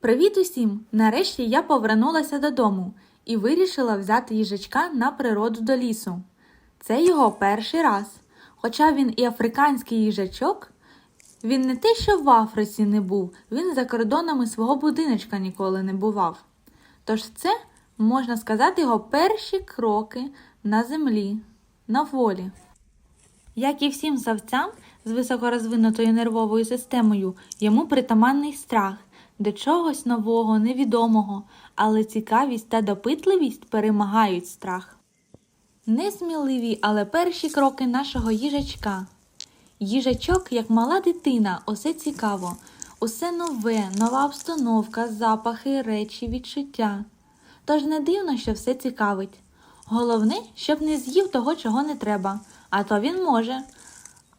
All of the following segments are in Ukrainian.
Привіт усім! Нарешті я повернулася додому і вирішила взяти їжачка на природу до лісу. Це його перший раз. Хоча він і африканський їжачок, він не те, що в Африці не був, він за кордонами свого будиночка ніколи не бував. Тож це, можна сказати, його перші кроки на землі, на волі. Як і всім савцям з високорозвинутою нервовою системою, йому притаманний страх до чогось нового, невідомого, але цікавість та допитливість перемагають страх. Несміливі, але перші кроки нашого їжачка. Їжачок, як мала дитина, усе цікаво, усе нове, нова обстановка, запахи, речі, відчуття. Тож не дивно, що все цікавить. Головне, щоб не з'їв того, чого не треба, а то він може.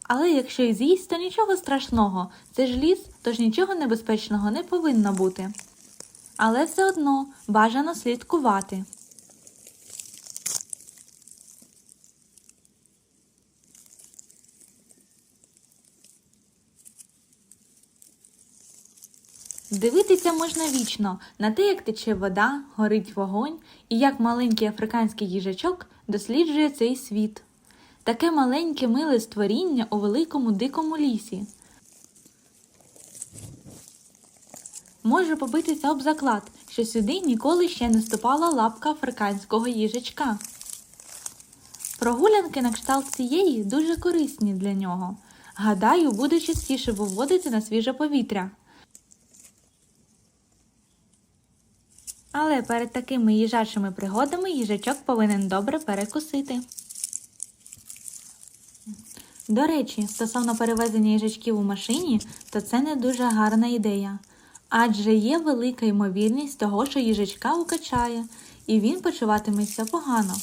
Але якщо й з'їсть, то нічого страшного. Це ж ліс, тож нічого небезпечного не повинно бути. Але все одно бажано слідкувати. Дивитися можна вічно на те, як тече вода, горить вогонь і як маленький африканський їжачок досліджує цей світ. Таке маленьке миле створіння у великому дикому лісі. Може побитися об заклад, що сюди ніколи ще не ступала лапка африканського їжачка. Прогулянки на кшталт цієї дуже корисні для нього. Гадаю, буде частіше виводити на свіже повітря. Але перед такими їжачими пригодами їжачок повинен добре перекусити. До речі, стосовно перевезення їжачків у машині, то це не дуже гарна ідея. Адже є велика ймовірність того, що їжачка укачає, і він почуватиметься погано.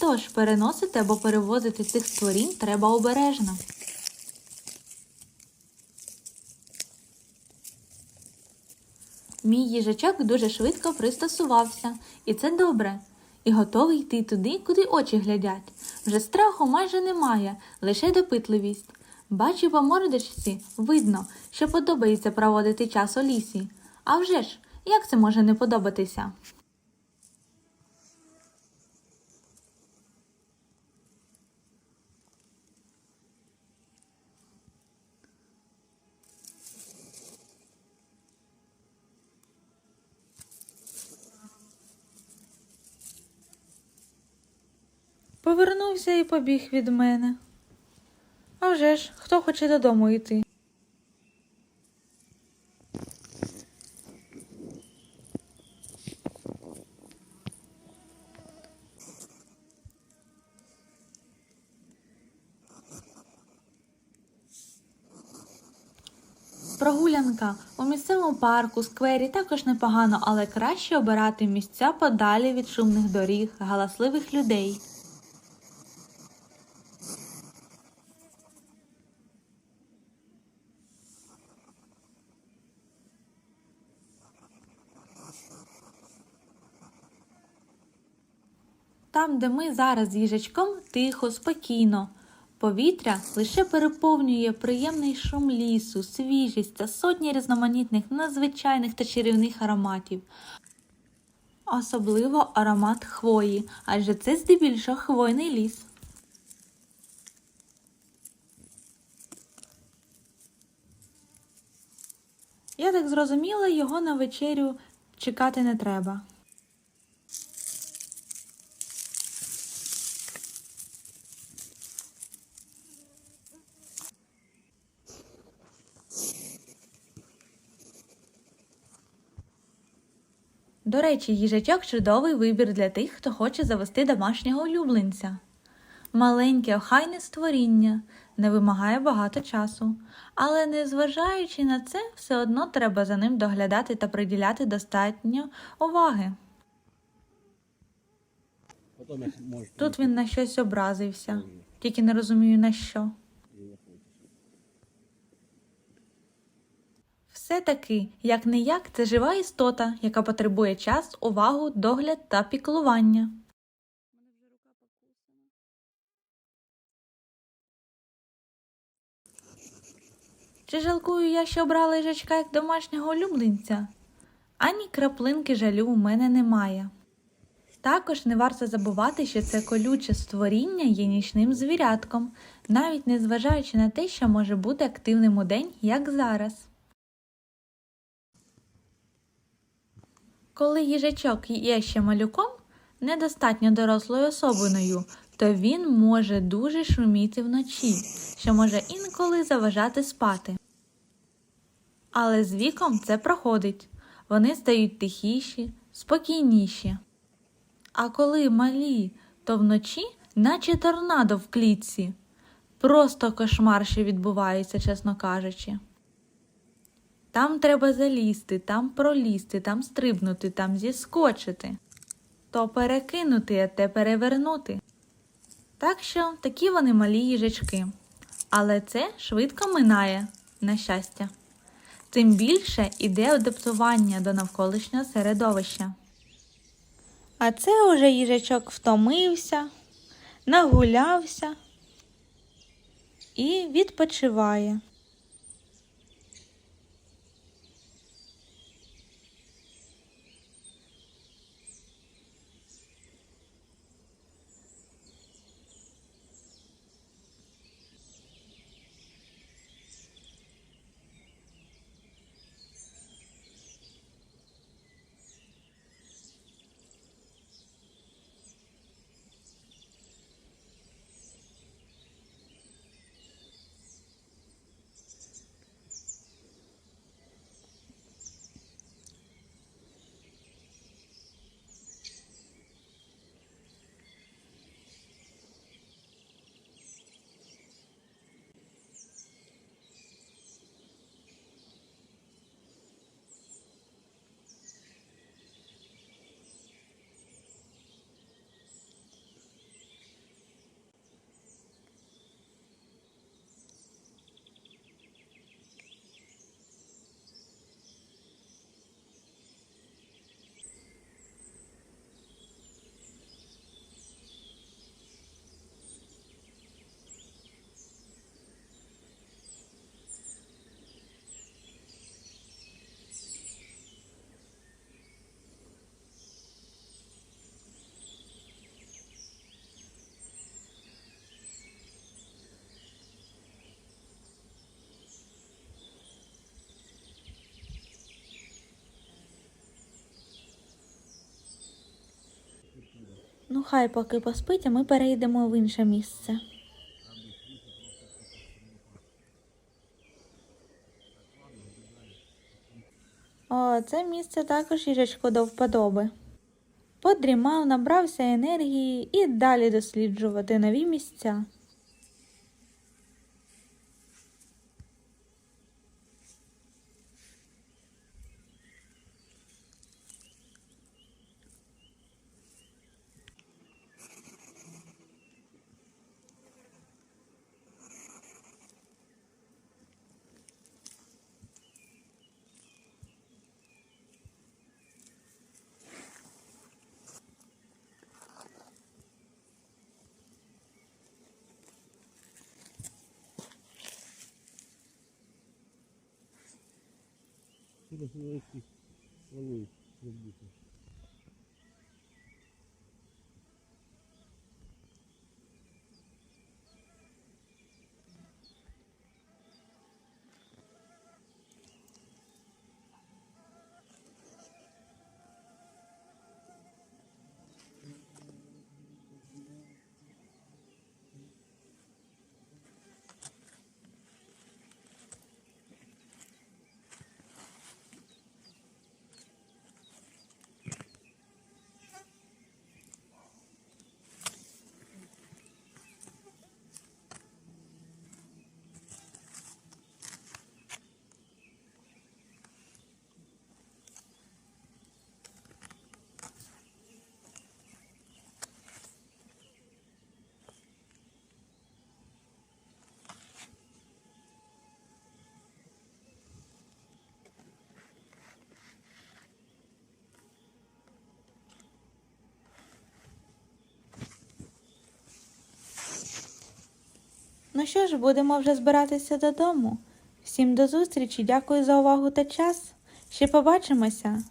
Тож переносити або перевозити цих створінь треба обережно. Мій їжачок дуже швидко пристосувався, і це добре, і готовий йти туди, куди очі глядять. Вже страху майже немає, лише допитливість. Бачу по мордочці, видно, що подобається проводити час у лісі. А вже ж, як це може не подобатися? Повернувся і побіг від мене. А вже ж, хто хоче додому йти? Прогулянка у місцевому парку, сквері також непогано, але краще обирати місця подалі від шумних доріг, галасливих людей. Там, де ми зараз з їжачком, тихо, спокійно. Повітря лише переповнює приємний шум лісу, свіжість та сотні різноманітних надзвичайних та чарівних ароматів. Особливо аромат хвої, адже це здебільшого хвойний ліс. Я так зрозуміла, його на вечерю чекати не треба. До речі, їжачок чудовий вибір для тих, хто хоче завести домашнього улюбленця. Маленьке охайне створіння не вимагає багато часу, але незважаючи на це, все одно треба за ним доглядати та приділяти достатньо уваги. Тут він на щось образився, тільки не розумію на що. Все-таки, як не як, це жива істота, яка потребує час, увагу, догляд та піклування. Чи жалкую я, що обрала їжачка як домашнього улюбленця? Ані краплинки жалю у мене немає. Також не варто забувати, що це колюче створіння є нічним звірятком, навіть не зважаючи на те, що може бути активним у день, як зараз. Коли їжачок є ще малюком, недостатньо дорослою особиною, то він може дуже шуміти вночі, що може інколи заважати спати. Але з віком це проходить. Вони стають тихіші, спокійніші. А коли малі, то вночі, наче торнадо в клітці. Просто кошмар, що відбувається, чесно кажучи. Там треба залізти, там пролізти, там стрибнути, там зіскочити. То перекинути, а те перевернути. Так що такі вони малі їжачки. Але це швидко минає, на щастя. Тим більше іде адаптування до навколишнього середовища. А це уже їжачок втомився, нагулявся і відпочиває. Хай поки поспить, а ми перейдемо в інше місце. О, це місце також їжачку до вподоби. Подрімав, набрався енергії і далі досліджувати нові місця. Тут основной Ну що ж, будемо вже збиратися додому. Всім до зустрічі, дякую за увагу та час. Ще побачимося.